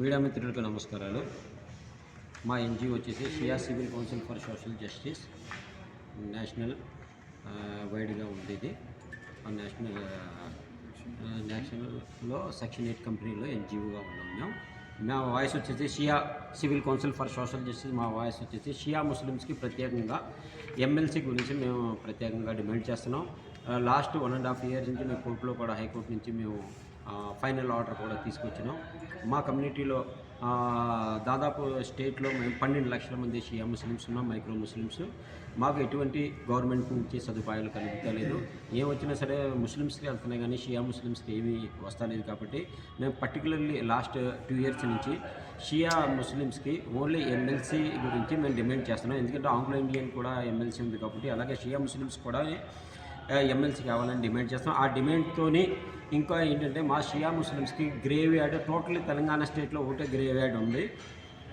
Media మిత్రులకు నమస్కారాలు. మా ఎన్జిఓ వచ్చేసి Shia Civil Council for Social Justice national వైడ్గా ఉండేది. ఆ నేషనల్ నేషనల్లో సెక్షన్ ఎయిట్ కంపెనీలో ఎన్జిఓగా ఉన్నాం మేము. మా వాయిస్ వచ్చేసి Shia Civil Council for Social Justice. మా వాయిస్ వచ్చేసి షియా ముస్లిమ్స్కి ప్రత్యేకంగా ఎమ్మెల్సీ గురించి మేము ప్రత్యేకంగా డిమాండ్ చేస్తున్నాం. Last one and half years నుంచి మేము కోర్టులో కూడా హైకోర్టు నుంచి మేము ఫైనల్ ఆర్డర్ కూడా తీసుకొచ్చినాం. మా కమ్యూనిటీలో దాదాపు స్టేట్లో మేము పన్నెండు లక్షల మంది షియా ముస్లిమ్స్ ఉన్నాం మైక్రో ముస్లిమ్స్ మాకు ఎటువంటి గవర్నమెంట్ నుంచి సదుపాయాలు కలుగుతలేదు. ఏం వచ్చినా సరే ముస్లిమ్స్కి వెళ్తున్నాయి కానీ షియా ముస్లిమ్స్కి ఏమీ వస్తలేదు కాబట్టి మేము పర్టికులర్లీ లాస్ట్ టూ ఇయర్స్ నుంచి షియా ముస్లిమ్స్కి ఓన్లీ ఎమ్మెల్సీ గురించి మేము డిమాండ్ చేస్తున్నాం. ఎందుకంటే ఆంగ్లో ఇండియన్ కూడా ఎమ్మెల్సీ ఉంది కాబట్టి అలాగే షియా ముస్లిమ్స్ కూడా ఎమ్మెల్సీ కావాలని డిమాండ్ చేస్తాం ఆ డిమాండ్తోని ఇంకా ఏంటంటే మా షియా ముస్లిమ్స్కి గ్రేవ్ యార్డ్ టోటల్ తెలంగాణ స్టేట్లో ఒకటే గ్రేవ్ యార్డ్ ఉంది.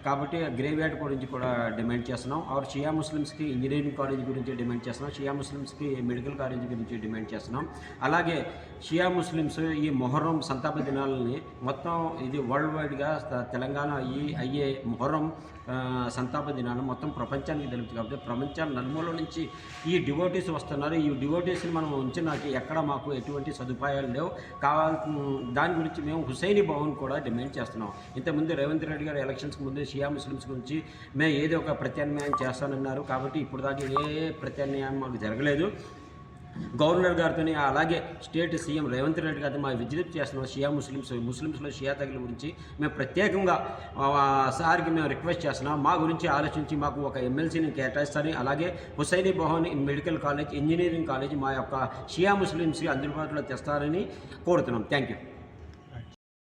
కాబట్టి ఆ గ్రేవ్ యార్డ్ గురించి కూడా డిమాండ్ చేస్తున్నాం. ఆర్ షియా ముస్లిమ్స్కి ఇంజనీరింగ్ కాలేజ్ గురించి డిమాండ్ చేస్తున్నాం. షియా ముస్లిమ్స్కి మెడికల్ కాలేజ్ గురించి డిమాండ్ చేస్తున్నాం. అలాగే షియా ముస్లిమ్స్ ఈ మొహర్రం సంతాప దినాలని మొత్తం ఇది వరల్డ్ వైడ్గా తెలంగాణ అయ్యి అయ్యే మొహర్రం సంతాప దినాలు మొత్తం ప్రపంచానికి తెలుపుతుంది కాబట్టి ప్రపంచాన్ని నలుమూల నుంచి ఈ డివోటీస్ వస్తున్నారు. ఈ డివోటీస్ని మనం ఉంచినాకి ఎక్కడ మాకు ఎటువంటి సదుపాయాలు లేవు. కావాల్ దాని గురించి మేము హుసైని భవన్ కూడా డిమాండ్ చేస్తున్నాం. ఇంతకుముందు రేవంత్ రెడ్డి గారు ఎలక్షన్స్కి ముందు షియా ముస్లిమ్స్ గురించి మేము ఏదో ఒక ప్రత్యామ్నాయం చేస్తానన్నారు. కాబట్టి ఇప్పుడు దాకా ఏ ప్రత్యామ్నాయం మాకు జరగలేదు. గవర్నర్ గారితో అలాగే స్టేట్ సీఎం రేవంత్ రెడ్డి గారితో మా విజ్ఞప్తి చేస్తున్నాం షియా ముస్లిమ్స్ ముస్లిమ్స్లో షియా తగిల గురించి మేము ప్రత్యేకంగా సార్కి మేము రిక్వెస్ట్ చేస్తున్నాం. మా గురించి ఆలోచించి మాకు ఒక ఎమ్మెల్సీని కేటాయిస్తారని అలాగే Husaini Bhavan medical college engineering college మా యొక్క షియా ముస్లిమ్స్కి అందుబాటులో తెస్తారని కోరుతున్నాం. Thank you.